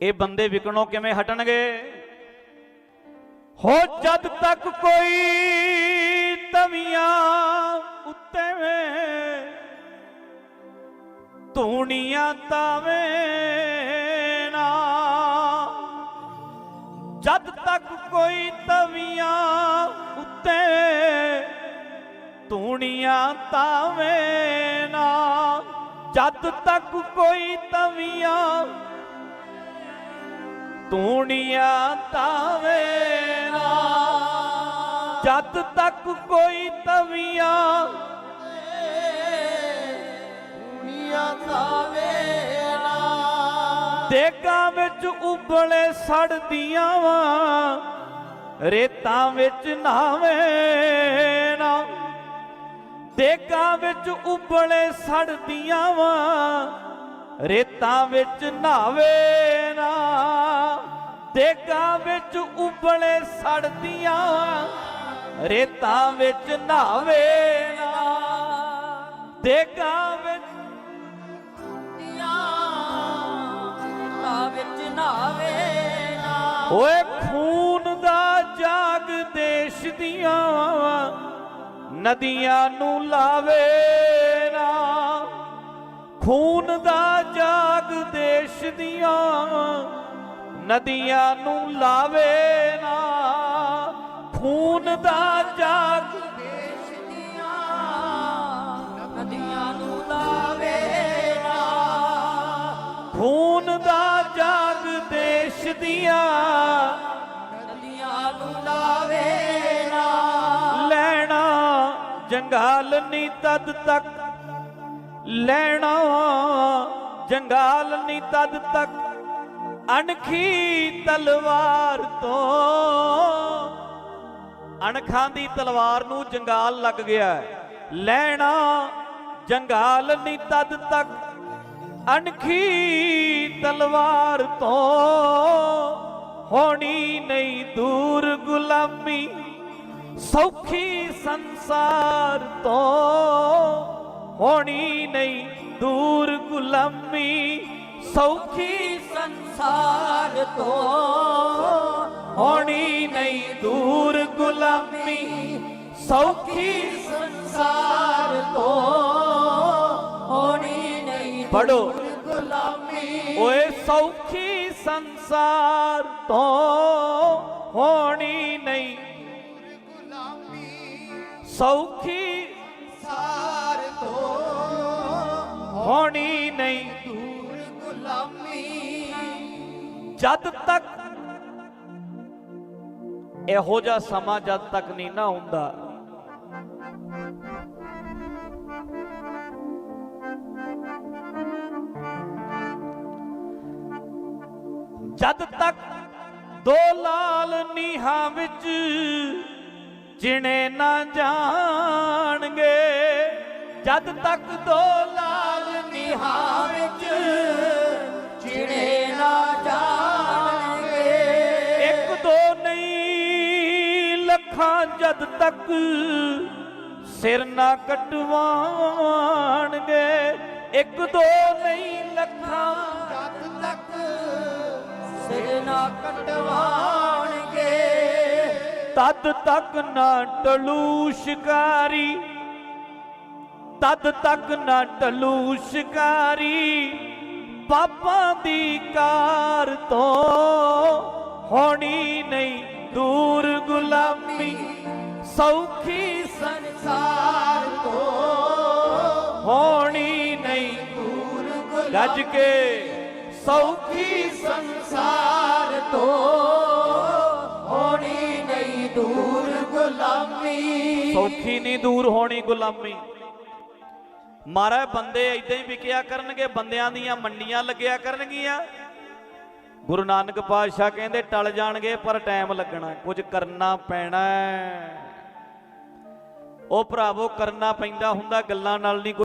ਇਹ ਬੰਦੇ ਵਿਕਣੋਂ ਕਿਵੇਂ ਹਟਣਗੇ? ਹੋ ਜਦ ਤੱਕ ਕੋਈ ਤਵੀਆਂ ਉੱਤੇ ਵੇ, ਧੂਣੀਆਂ ਤਾਵੇਂ ਨਾ। ਜਦ ਤੱਕ ਕੋਈ ਤਵੀਆਂ ਉੱਤੇ ਧੂਣੀਆਂ ਤਾਵੇਂ ਨਾ। ਜਦ ਤੱਕ ਕੋਈ ਤਵੀਆਂ ਧੂਣੀਆਂ ਤਾਵੇਂ ਨਾ। ਜਦ ਤੱਕ ਕੋਈ ਤਵੀਆਂ ਦੁਨੀਆ ਤਾਵੇ ਨਾ। ਦੇਗਾਂ ਵਿੱਚ ਉਬਲੇ ਸੜਦੀਆਂ ਵਾਂ। ਰੇਤਾਂ ਵਿੱਚ ਨਾਵੇਂ ਨਾ। ਦੇਗਾਂ ਵਿੱਚ ਉਬਲੇ ਸੜਦੀਆਂ ਵਾਂ। ਰੇਤਾਂ ਵਿੱਚ ਨਾਵੇ ਨਾ। ਦੇਗਾਂ ਵਿੱਚ ਉਬਲੇ ਸੜਦੀਆਂ, ਰੇਤਾਂ ਵਿੱਚ ਨਾਵੇ ਨਾ। ਦੇਗਾਂ ਵਿੱਚ ਰੇਤਾਂ ਵਿੱਚ ਨਾਵੇ ਨਾ। ਓਏ ਖੂਨ ਦਾ ਜਾਗ ਦੇਸ਼ ਦੀਆਂ, ਨਦੀਆਂ ਨੂੰ ਲਾਵੇ ਨਾ। ਖੂਨ ਦਾ ਜਾਗ ਦੇਸ਼ ਦੀਆਂ ਨਦੀਆਂ ਨੂੰ ਲਾਵੇ ਨਾ ਖੂਨ ਦਾ ਜਾਗ ਦੇਸ਼ ਦੀਆਂ ਨਦੀਆਂ ਨੂੰ ਲਾਵੇ ਨਾ। ਖੂਨ ਦਾ ਜਾਗ ਦੇਸ਼ ਦੀਆਂ ਨਦੀਆਂ ਨੂੰ ਲਾਵੇ ਨਾ। ਲੈਣਾ ਜੰਗਾਲ ਨੀ ਤਦ ਤੱਕ। ਲੈਣਾ ਜੰਗਾਲ ਨੀ ਤਦ ਤੱਕ। ਅਣਖੀ ਤਲਵਾਰ ਤੋਂ। ਅਣਖਾਂ ਦੀ ਤਲਵਾਰ ਨੂੰ ਜੰਗਾਲ ਲੱਗ ਗਿਆ ਲੈਣਾ ਜੰਗਾਲ ਨੀ ਤਦ ਤੱਕ। ਅਣਖੀ ਤਲਵਾਰ ਤੋਂ ਹੋਣੀ ਨਹੀਂ ਦੂਰ ਗੁਲਾਮੀ। ਸੌਖੀ ਸੰਸਾਰ ਤੋਂ ਹੋਣੀ ਨਹੀਂ ਦੂਰ ਗੁਲਾਮੀ। ਸੌਖੀ ਸੰਸਾਰ ਤੋਂ ਹੋਣੀ ਨਹੀਂ ਦੂਰ ਗੁਲਾਮੀ। ਸੌਖੀ ਸੰਸਾਰ ਤੋਂ ਹੋਣੀ ਨਹੀਂ ਪੜੋ ਗੁਲਾਮੀ। ਓਏ ਸੌਖੀ ਸੰਸਾਰ ਤੋਂ ਹੋਣੀ ਨਹੀਂ ਸੌਖੀ ਸਾਰ ਤੋਂ ਹੋਣੀ ਨਹੀਂ ਦੂਰ ਗੁਲਾਮੀ। ਜਦ ਤੱਕ ਇਹੋ ਜਿਹਾ ਸਮਾਂ ਜਦ ਤੱਕ ਨਹੀਂ ਨਾ ਹੁੰਦਾ, ਜਦ ਤੱਕ ਦੋ ਲਾਲ ਨੀਹਾਂ ਵਿੱਚ ਜਿਣੇ ਨਾ ਜਾਣਗੇ, ਜਦ ਤੱਕ ਦੋ ਲਾਲ ਨੀਹਾਂ ਵਿੱਚ ਜਿਹੜੇ ਇੱਕ ਦੋ ਨਹੀਂ ਲੱਖਾਂ ਜਦ ਤੱਕ ਸਿਰ ਨਾ ਕਟਵਾਣਗੇ। ਇੱਕ ਦੋ ਨਹੀਂ ਲੱਖਾਂ ਜਦ ਤੱਕ ਸਿਰ ਨਾ ਕਟਵਾਣਗੇ। ਤਦ ਤੱਕ ਨਾ ਟਲੂ ਸ਼ਿਕਾਰੀ। ਤਦ ਤੱਕ ਨਾ ਟਲੂ ਸ਼ਿਕਾਰੀ। ਪਾਪਾਂ ਦੀ ਕਾਰ ਤੋਂ ਹੋਣੀ ਨਹੀਂ ਦੂਰ ਗੁਲਾਮੀ, ਸੌਖੀ ਸੰਸਾਰ ਤੋਂ ਹੋਣੀ ਨਹੀਂ ਦੂਰ ਗੱਜ ਕੇ, ਸੌਖੀ ਸੰਸਾਰ ਤੋਂ ਹੋਣੀ ਨਹੀਂ ਦੂਰ ਗੁਲਾਮੀ। ਸੌਖੀ ਨਹੀਂ ਦੂਰ ਹੋਣੀ ਗੁਲਾਮੀ। ਮਾਰਾ ਬੰਦੇ ਇਦਾਂ ਹੀ ਵਿਕਿਆ ਕਰਨਗੇ, ਬੰਦਿਆਂ ਦੀਆਂ ਮੰਡੀਆਂ ਲੱਗਿਆ ਕਰਨਗੀਆਂ। ਗੁਰੂ ਨਾਨਕ ਪਾਤਸ਼ਾਹ ਕਹਿੰਦੇ, ਟਲ ਜਾਣਗੇ, ਪਰ ਟਾਈਮ ਲੱਗਣਾ, ਕੁਝ ਕਰਨਾ ਪੈਣਾ। ਉਹ ਭਰਾਵੋ, ਕਰਨਾ ਪੈਂਦਾ ਹੁੰਦਾ, ਗੱਲਾਂ ਨਾਲ ਨਹੀਂ